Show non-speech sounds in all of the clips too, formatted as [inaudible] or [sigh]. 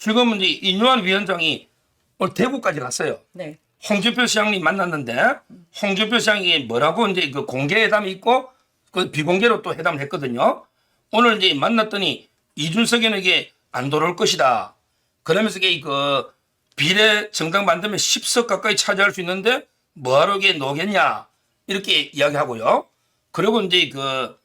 지금 이제 이뇨한 위원장이 오늘 대구까지 갔어요. 네. 홍준표 시장님 만났는데 홍준표 시장이 뭐라고 이제 그 공개 회담이 있고 그 비공개로 또 회담을 했거든요. 오늘 이제 만났더니 이준석에게 안 돌아올 것이다. 그러면서 이게 그 비례 정당 만들면 10석 가까이 차지할 수 있는데 뭐하러 이게 노겠냐 이렇게 이야기하고요. 그리고 이제 그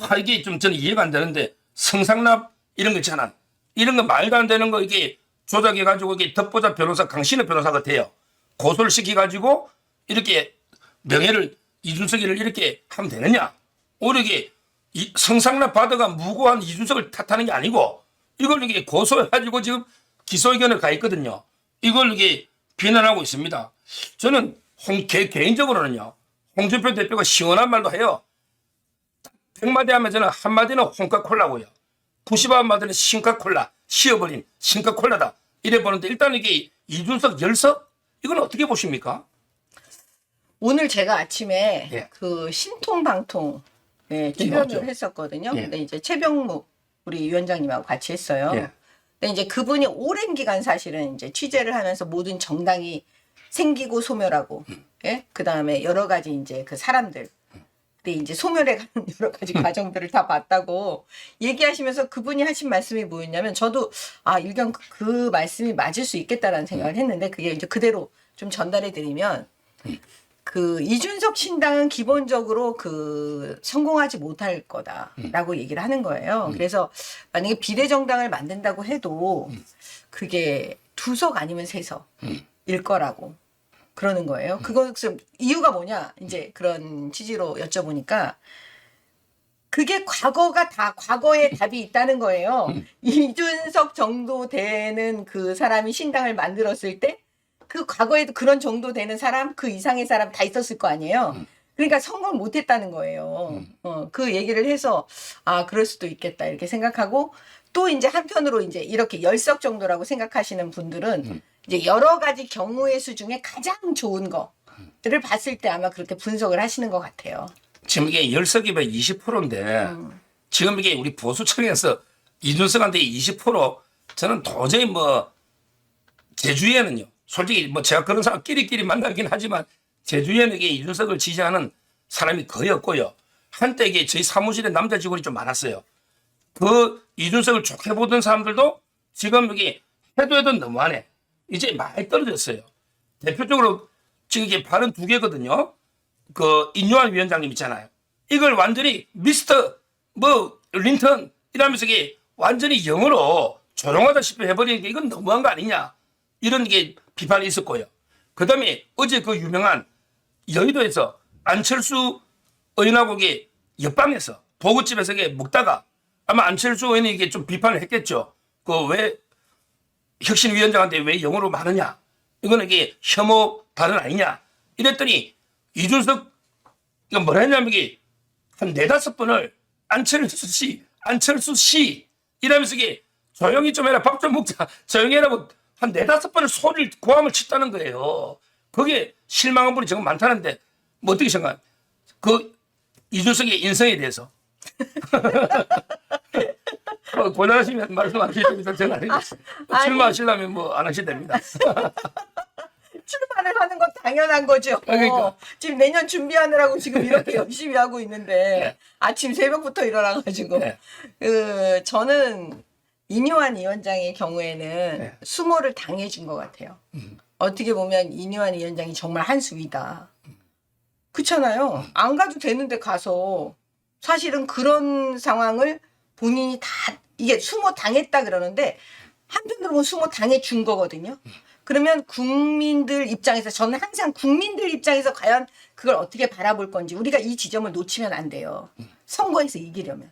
아, 이게 좀 저는 이해가 안 되는데 성상납 이런 거 있잖아. 이런 거 말도 안 되는 거 이게 조작해가지고 이게 덕보자 변호사 강신의 변호사 같아요. 고소를 시켜가지고 이렇게 명예를 이준석이를 이렇게 하면 되느냐? 오히려 이게 이 성상납 받아가 무고한 이준석을 탓하는 게 아니고 이걸 이게 고소해가지고 지금 기소 의견을 가 있거든요. 이걸 이게 비난하고 있습니다. 저는 홍, 개, 개인적으로는요. 홍준표 대표가 시원한 말도 해요. 100마디 하면 저는 한마디는 홍카콜라고요. 90마디는 싱카콜라, 시어버린 싱카콜라다. 이래 보는데 일단 이게 이준석 열석? 이건 어떻게 보십니까? 오늘 제가 아침에 예. 그 신통방통 예, 김학조. 출연을 했었거든요. 예. 근데 이제 최병묵 우리 위원장님하고 같이 했어요. 예. 근데 이제 그분이 오랜 기간 사실은 이제 취재를 하면서 모든 정당이 생기고 소멸하고, 음. 예, 그 다음에 여러 가지 이제 그 사람들. 근데 이제 소멸해가는 [laughs] 여러 가지 음. 과정들을 다 봤다고 얘기하시면서 그분이 하신 말씀이 뭐였냐면 저도 아 일견 그, 그 말씀이 맞을 수 있겠다라는 생각을 음. 했는데 그게 이제 그대로 좀 전달해 드리면 그 이준석 신당은 기본적으로 그 성공하지 못할 거다라고 얘기를 하는 거예요. 그래서 만약에 비례정당을 만든다고 해도 그게 두 석 아니면 세 석일 거라고 그러는 거예요. 그것은 이유가 뭐냐 이제 그런 취지로 여쭤보니까 그게 과거가 다 과거에 답이 있다는 거예요. 이준석 정도 되는 그 사람이 신당을 만들었을 때 그 과거에도 그런 정도 되는 사람, 그 이상의 사람 다 있었을 거 아니에요. 그러니까 성공 못 했다는 거예요. 어, 그 얘기를 해서, 아, 그럴 수도 있겠다, 이렇게 생각하고, 또 이제 한편으로 이제 이렇게 열석 정도라고 생각하시는 분들은 이제 여러 가지 경우의 수 중에 가장 좋은 거를 봤을 때 아마 그렇게 분석을 하시는 것 같아요. 지금 이게 열석이면 20%인데 음. 지금 이게 우리 보수층에서 이준석한테 20% 저는 도저히 뭐 제주에는요. 솔직히 뭐 제가 그런 사람 끼리끼리 만나긴 하지만 제주에는 이게 이준석을 지지하는 사람이 거의 없고요. 한때 이게 저희 사무실에 남자 직원이 좀 많았어요. 그 이준석을 좋게 보던 사람들도 지금 여기 해도 해도 너무하네. 이제 많이 떨어졌어요. 대표적으로 지금 이게 발언 두 개거든요. 그 인요한 위원장님 있잖아요. 이걸 완전히 미스터 뭐 린턴 이러면서 이게 완전히 영어로 조롱하다시피 해버리는 게 이건 너무한 거 아니냐 이런 게 비판이 있었고요. 그 다음에 어제 그 유명한 여의도에서 안철수 의원하고 이게 옆방에서 보고집에서 이게 먹다가 아마 안철수 의원이 이게 좀 비판을 했겠죠. 그 왜 혁신위원장한테 왜 영어로 말하냐? 이거는 이게 혐오 발언 아니냐? 이랬더니 이준석 이거 뭐라 했냐면 이게 한 네다섯 번을 안철수 씨, 안철수 씨 이러면서 이게 조용히 좀 해라 밥 좀 먹자 조용히 해라고 한 네다섯 번을 소리를 고함을 쳤다는 거예요. 그게 실망한 분이 정말 많다는데 뭐 어떻게 생각? 그 이준석의 인성에 대해서 [laughs] 어, 권하시면 말씀하시면 됩니다. 저는. 아니. 출마하시려면 뭐 안 하셔도 됩니다. [laughs] 출마를 하는 건 당연한 거죠. 그러니까. 어, 지금 내년 준비하느라고 지금 [laughs] 이렇게 열심히 하고 있는데 아침 새벽부터 일어나가지고 네. 그 저는 이뇨한 위원장의 경우에는 네. 수모를 당해준 것 같아요. 어떻게 보면 이뇨한 위원장이 정말 한 수 위다. 그렇잖아요. 안 가도 되는데 가서 사실은 그런 상황을 본인이 다 이게 수모 당했다 그러는데 한편으로 보면 수모 당해 준 거거든요. 그러면 국민들 입장에서 저는 항상 국민들 입장에서 과연 그걸 어떻게 바라볼 건지 우리가 이 지점을 놓치면 안 돼요. 선거에서 이기려면.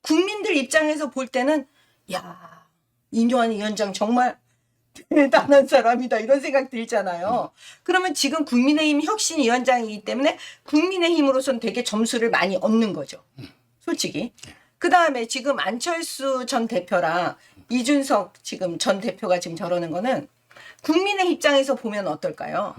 국민들 입장에서 볼 때는 야 인조한 위원장 정말 대단한 사람이다 이런 생각 들잖아요. 그러면 지금 국민의힘 혁신위원장이기 때문에 국민의힘으로서는 되게 점수를 많이 얻는 거죠. 솔직히. 그 다음에 지금 안철수 전 대표랑 이준석 지금 전 대표가 지금 저러는 거는 국민의 입장에서 보면 어떨까요?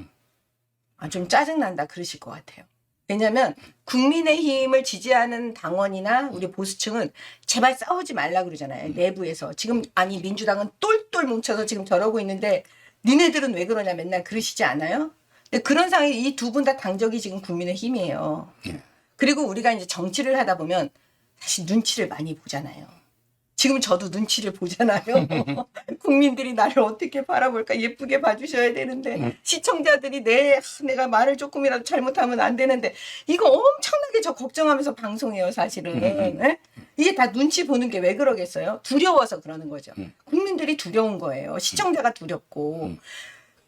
아, 좀 짜증난다 그러실 것 같아요. 왜냐하면 국민의힘을 지지하는 당원이나 우리 보수층은 제발 싸우지 말라 그러잖아요. 내부에서 지금 아니 민주당은 똘똘 뭉쳐서 지금 저러고 있는데 니네들은 왜 그러냐 맨날 그러시지 않아요? 근데 그런 상황에 이 두 분 다 당적이 지금 국민의힘이에요. 그리고 우리가 이제 정치를 하다 보면 사실 눈치를 많이 보잖아요. 지금 저도 눈치를 보잖아요. [laughs] 국민들이 나를 어떻게 바라볼까 예쁘게 봐주셔야 되는데 시청자들이 내 내가 말을 조금이라도 잘못하면 안 되는데 이거 엄청나게 저 걱정하면서 방송해요 사실은 예? 이게 다 눈치 보는 게 왜 그러겠어요? 두려워서 그러는 거죠. 국민들이 두려운 거예요. 시청자가 두렵고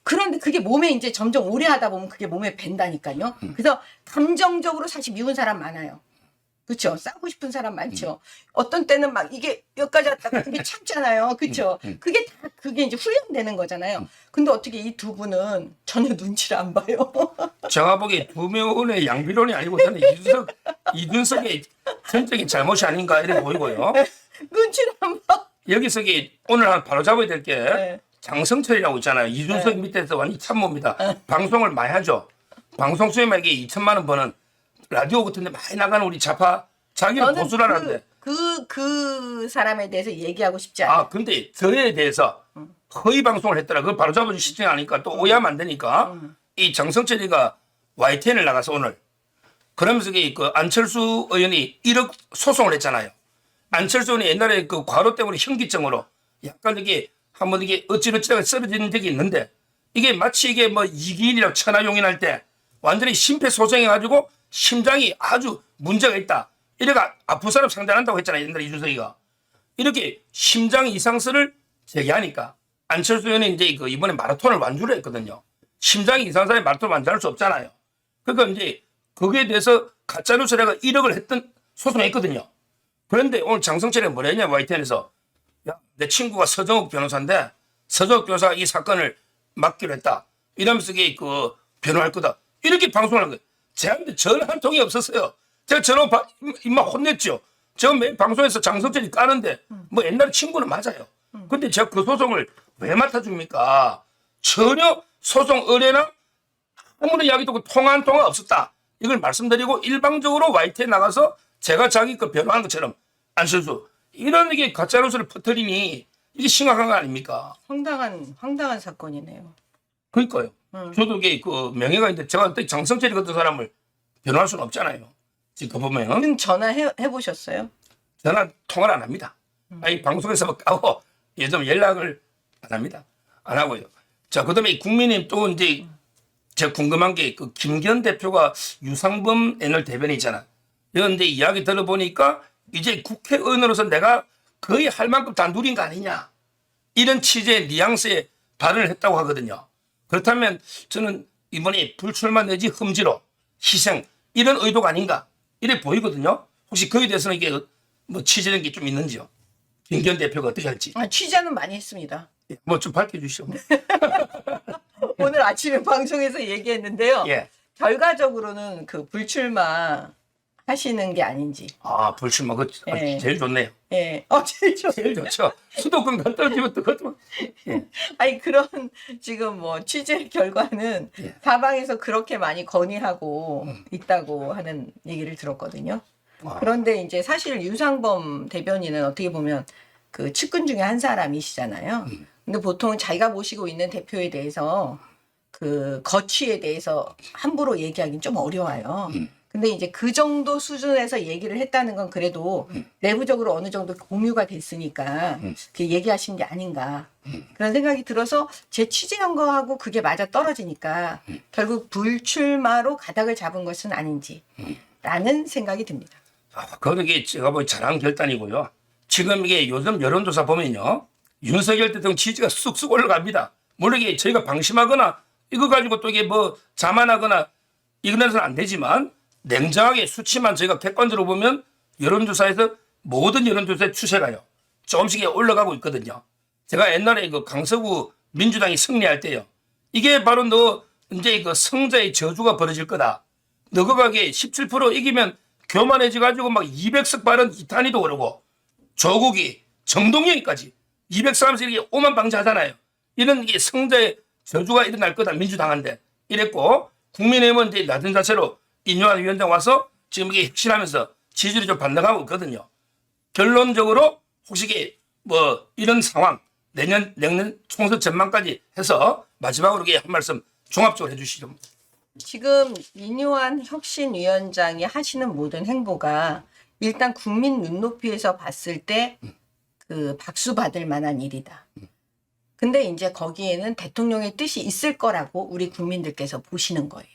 그런데 그게 몸에 이제 점점 오래 하다 보면 그게 몸에 밴다니까요. 그래서 감정적으로 사실 미운 사람 많아요. 그렇죠. 싸우고 싶은 사람 많죠. 어떤 때는 막 이게 여기까지 왔다가 그게 [laughs] 참잖아요. 그렇죠. 그게 다 그게 이제 훈련되는 거잖아요. 근데 어떻게 이 두 분은 전혀 눈치를 안 봐요. [laughs] 제가 보기에 두 명의 양비론이 아니고 저는 이준석, 이준석의 전적인 잘못이 아닌가 이렇게 보이고요. [laughs] 눈치를 안 봐. 여기서 이게 오늘 한 바로 잡아야 될 게 네. 장성철이라고 있잖아요. 이준석 밑에서 완전 참모입니다. 방송을 많이 하죠. 방송 이게 2천만 원 버는 라디오 같은 데 많이 나가는 우리 좌파 자기는 저는 보수라는데 그, 그, 그 사람에 대해서 얘기하고 싶지 않아요. 아 근데 저에 대해서 허위 방송을 했더라. 그걸 바로 잡아주시지 않으니까 또 오해하면 안 되니까 이 장성철이가 YTN을 나가서 오늘 그러면서 이그 안철수 의원이 1억 소송을 했잖아요. 안철수 의원이 옛날에 그 과로 때문에 현기증으로 약간 이게 한번 이게 어찌어찌하게 쓰러지는 적이 있는데 이게 마치 이게 뭐 이기인이랑 천하용인할 때 완전히 심폐소생해가지고 심장이 아주 문제가 있다. 이래가 아픈 사람 상대한다고 했잖아요. 옛날에 이준석이가. 이렇게 심장 이상설을 제기하니까 안철수 의원이 이제 그 이번에 마라톤을 완주를 했거든요. 심장이 이상한 사람이 마라톤 완주할 수 없잖아요. 그러니까 이제 거기에 대해서 가짜뉴스 내가 1억을 했던 소송을 했거든요. 그런데 오늘 장성철이 뭐라 했냐 YTN에서 야, 내 친구가 서정욱 변호사인데 서정욱 변호사가 이 사건을 맡기로 했다. 이러면서 그 변호할 거다. 이렇게 방송을 한 거예요. 제한테 전화 한 통이 없었어요. 제가 전화 받, 임마 혼냈죠. 제가 매일 방송에서 장성철이 까는데 뭐 옛날 친구는 맞아요. 근데 제가 그 소송을 왜 맡아줍니까? 전혀 소송 의뢰나 아무런 이야기도 없고 통화 한 통화 없었다. 이걸 말씀드리고 일방적으로 YT에 나가서 제가 자기 그 변호하는 것처럼 안철수 이런 이게 가짜뉴스를 퍼뜨리니 이게 심각한 거 아닙니까? 황당한 황당한 사건이네요. 그러니까요. 음. 저도 이게 그 명예가 있는데 또 장성철이 같은 사람을 변호할 수는 없잖아요. 지금 보면 그럼 전화해 해보셨어요? 전화 통화를 안 합니다. 아니 방송에서 막 까고 요즘 연락을 안 합니다. 안 하고요. 자 그다음에 국민의힘 또 이제 제가 궁금한 게 그 김기현 대표가 유상범 애널 대변이잖아. 그런데 이야기 들어보니까 이제 국회의원으로서 내가 거의 할 만큼 다 누린 거 아니냐. 이런 취지의 뉘앙스의 발언을 했다고 하거든요. 그렇다면 저는 이번에 불출마 내지 흠지로 희생 이런 의도가 아닌가 이래 보이거든요. 혹시 거기에 대해서는 이게 뭐 취재된 게 좀 있는지요? 김기현 대표가 어떻게 할지 아, 취재는 많이 했습니다. 뭐 좀 밝혀주시오. [laughs] 오늘 아침에 방송에서 얘기했는데요. 예. 결과적으로는 그 불출마 하시는 게 아닌지. 아 불출마 그 아, 예. 제일 좋네요. 예. 어, 제일 좋 제일 좋죠. 수도권 간 떨어지면 또 그것도 예. [laughs] 아니 그런 지금 뭐 취재 결과는 예. 사방에서 그렇게 많이 건의하고 있다고 하는 얘기를 들었거든요. 아. 그런데 이제 사실 유상범 대변인은 어떻게 보면 그 측근 중에 한 사람이시잖아요. 근데 보통 자기가 모시고 있는 대표에 대해서 그 거취에 대해서 함부로 얘기하기는 좀 어려워요. 근데 이제 그 정도 수준에서 얘기를 했다는 건 그래도 내부적으로 어느 정도 공유가 됐으니까 그 얘기하신 게 아닌가 그런 생각이 들어서 제 취재한 거하고 그게 맞아 떨어지니까 결국 불출마로 가닥을 잡은 것은 아닌지 라는 생각이 듭니다. 아, 그건 이게 제가 보기 잘한 결단이고요. 지금 이게 요즘 여론조사 보면요. 윤석열 대통령 지지가 쑥쑥 올라갑니다. 물론 이게 저희가 방심하거나 이거 가지고 또 이게 뭐 자만하거나 이거는 안 되지만 냉정하게 수치만 저희가 객관적으로 보면 여론조사에서 모든 여론조사의 추세가요. 조금씩 올라가고 있거든요. 제가 옛날에 그 강서구 민주당이 승리할 때요. 이게 바로 너 이제 그 성자의 저주가 벌어질 거다. 너그하게 17% 이기면 교만해져 가지고 막 200석 발언 이탄이도 오르고 조국이 정동영이까지 200석하면서 이렇게 오만 방지하잖아요. 이런 게 성자의 저주가 일어날 거다 민주당한테 이랬고 국민의힘은 이제 낮은 자세로 인요한 위원장 와서 지금 이게 혁신하면서 지지율이 좀 반등하고 있거든요. 결론적으로 혹시 이게 뭐 이런 상황 내년 내년 총선 전망까지 해서 마지막으로 이게 한 말씀 종합적으로 해주시죠. 지금 민요한 혁신위원장이 하시는 모든 행보가 일단 국민 눈높이에서 봤을 때 그 박수 받을 만한 일이다. 근데 이제 거기에는 대통령의 뜻이 있을 거라고 우리 국민들께서 보시는 거예요.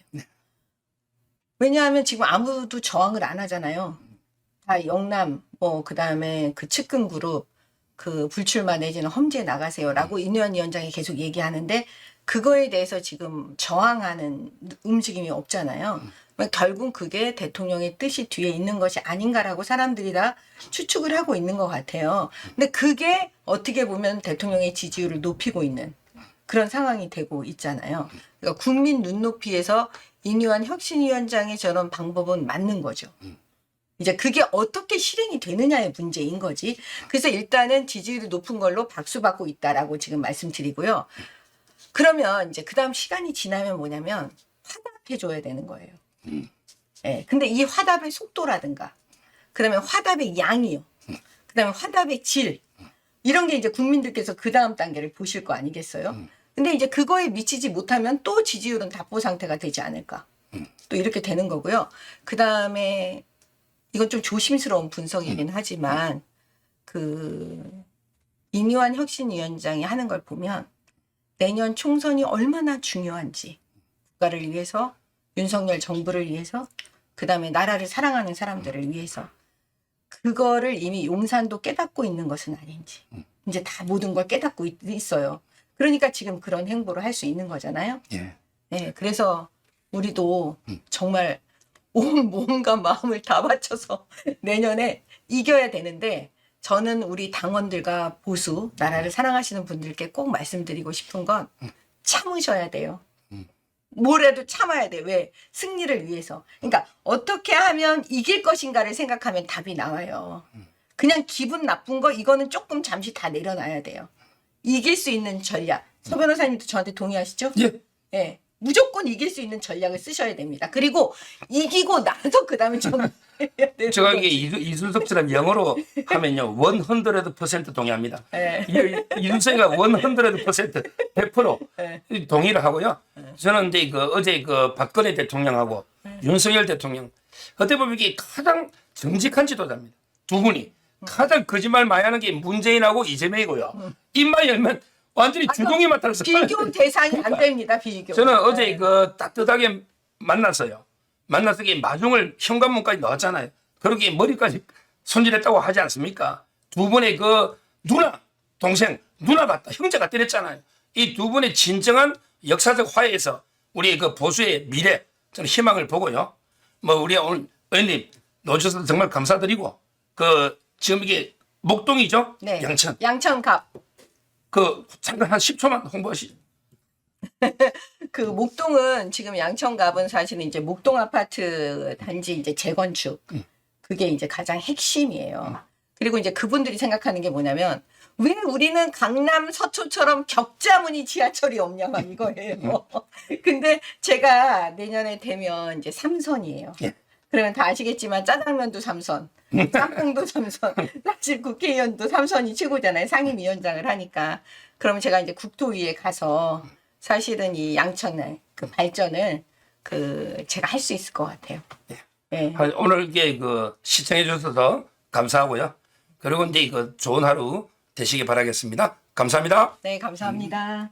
왜냐하면 지금 아무도 저항을 안 하잖아요. 다 영남 뭐 그 다음에 그 측근 그룹 그 불출마 내지는 험지에 나가세요라고 인유한 위원장이 계속 얘기하는데 그거에 대해서 지금 저항하는 움직임이 없잖아요. 그러니까 결국 그게 대통령의 뜻이 뒤에 있는 것이 아닌가라고 사람들이 다 추측을 하고 있는 것 같아요. 근데 그게 어떻게 보면 대통령의 지지율을 높이고 있는 그런 상황이 되고 있잖아요. 그러니까 국민 눈높이에서 인유한 혁신위원장의 저런 방법은 맞는 거죠. 이제 그게 어떻게 실행이 되느냐의 문제인 거지. 그래서 일단은 지지율이 높은 걸로 박수 받고 있다라고 지금 말씀드리고요. 그러면 이제 그 다음 시간이 지나면 뭐냐면 화답해 줘야 되는 거예요. 예. 근데 이 화답의 속도라든가, 그 다음에 화답의 양이요. 그 다음에 화답의 질. 이런 게 이제 국민들께서 그 다음 단계를 보실 거 아니겠어요? 근데 이제 그거에 미치지 못하면 또 지지율은 답보 상태가 되지 않을까. 또 이렇게 되는 거고요. 그 다음에 이건 좀 조심스러운 분석이긴 하지만 그 이미환 혁신위원장이 하는 걸 보면 내년 총선이 얼마나 중요한지 국가를 위해서 윤석열 정부를 위해서 그 다음에 나라를 사랑하는 사람들을 위해서 그거를 이미 용산도 깨닫고 있는 것은 아닌지 이제 다 모든 걸 깨닫고 있, 있어요. 그러니까 지금 그런 행보를 할 수 있는 거잖아요. 예. 네, 그래서 우리도 정말 온 몸과 마음을 다 바쳐서 [laughs] 내년에 이겨야 되는데 저는 우리 당원들과 보수 나라를 사랑하시는 분들께 꼭 말씀드리고 싶은 건 참으셔야 돼요. 뭐라도 참아야 돼. 왜? 승리를 위해서. 그러니까 어떻게 하면 이길 것인가를 생각하면 답이 나와요. 그냥 기분 나쁜 거 이거는 조금 잠시 다 내려놔야 돼요. 이길 수 있는 전략. 서 변호사님도 저한테 동의하시죠? 예. 예. 무조건 이길 수 있는 전략을 쓰셔야 됩니다. 그리고 이기고 나서 그 다음에 좀 [laughs] 제가 이게 이수- 이준석처럼 영어로 하면요, 100% 동의합니다. 예. 이- 이준석이가 100% 100% 예. 동의를 하고요. 저는 이제 그 어제 그 박근혜 대통령하고 윤석열 대통령 어떻게 보면 이게 가장 정직한 지도자입니다. 두 분이 가장 거짓말 많이 하는 게 문재인하고 이재명이고요. 입만 열면 완전히 주둥이 맡아서 비교 대상이 안 됩니다. 비교. 저는 어제 예. 그 따뜻하게 만났어요. 만나서 이 마중을 현관문까지 넣었잖아요. 그렇게 머리까지 손질했다고 하지 않습니까? 두 분의 그 누나, 동생, 누나 같다, 형제 같다 이랬잖아요. 이 두 분의 진정한 역사적 화해에서 우리 그 보수의 미래, 저는 희망을 보고요. 뭐 우리 오늘 의원님 나오셔서 정말 감사드리고 그 지금 이게 목동이죠? 네. 양천. 양천갑. 그 잠깐 한 10초만 홍보하시죠. [laughs] 그 목동은 지금 양천갑은 사실은 이제 목동 아파트 단지 이제 재건축 그게 이제 가장 핵심이에요. 그리고 이제 그분들이 생각하는 게 뭐냐면 왜 우리는 강남 서초처럼 격자무늬 지하철이 없냐 막 이거예요. [laughs] 근데 제가 내년에 되면 이제 삼선이에요. 예. 그러면 다 아시겠지만 짜장면도 삼선, 짬뽕도 삼선, [laughs] 사실 국회의원도 삼선이 최고잖아요. 상임위원장을 하니까. 그러면 제가 이제 국토위에 가서 사실은 이 양천의 그 발전을 그 제가 할 수 있을 것 같아요. 예. 하- 오늘 이게 그 시청해 주셔서 감사하고요. 그리고 이제 그 좋은 하루 되시기 바라겠습니다. 감사합니다. 네, 감사합니다.